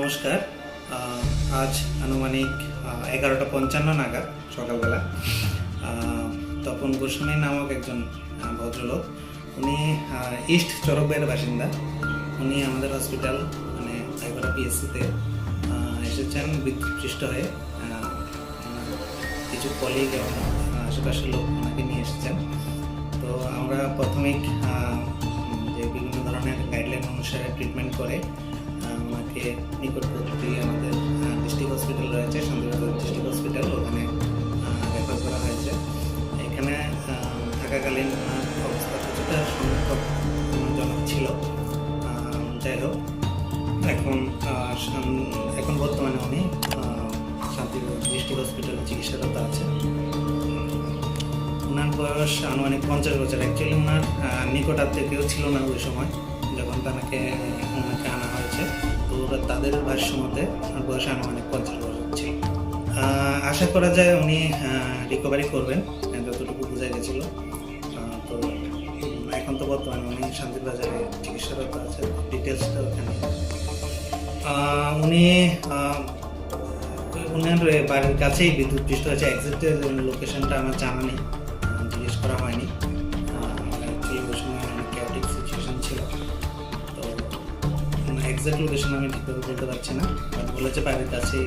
নমস্কার। আজ আনুমানিক এগারোটা পঞ্চান্ন নাগাদ সকালবেলা। তপন গোস্বামী নামক একজন ভদ্রলোক। উনি ইস্ট চরকবাইয়ের বাসিন্দা। উনি আমাদের হসপিটাল মানে ভাইগড়া পিএসসিতে এসেছেন বিদ্যুৎপৃষ্ট হয়ে। কিছু কলিগ এবং আশেপাশের লোক ওনাকে নিয়ে এসেছেন। তো আমরা প্রাথমিক যে বিভিন্ন ধরনের গাইডলাইন অনুসারে ট্রিটমেন্ট করে ওনাকে নিকটবর্তী আমাদের ডিস্ট্রিক্ট হসপিটাল রয়েছে শান্তিবাজার ডিস্ট্রিক্ট হসপিটাল ওখানে রেফার করা হয়েছে। এখানে থাকাকালীন অবস্থা কিছুটা সংকটজনক ছিল। যাই হোক এখন এখন বর্তমানে উনি আহ, শান্তিবাজার ডিস্ট্রিক্ট হসপিটালে চিকিৎসারত আছেন ওনার বয়স আনুমানিক পঞ্চাশ বছর। অ্যাকচুয়ালি ওনার নিকট আত্মীয় ছিল না ওই সময় যখন তাকে তো তাদের ভাষ্য মতে ওনার বয়স আনুমানিক পঞ্চাশ বছর আহ, আশা করা যায় উনি রিকভারি করবেন যতটুকু বোঝা গেছিল। তো এখন তো বর্তমানে উনি শান্তির বাজারে চিকিৎসারত আছে ডিটেলসটা ওখানে। উনি ওনার বাড়ির কাছেই বিদ্যুৎ পৃষ্ঠ হয়েছে এক্সাক্ট লোকেশনটা আমার জানা নেই। এক্সাক্ট লোকেশন আমি ঠিকভাবে বলতে পারছি না বলেছে বাড়ির কাছে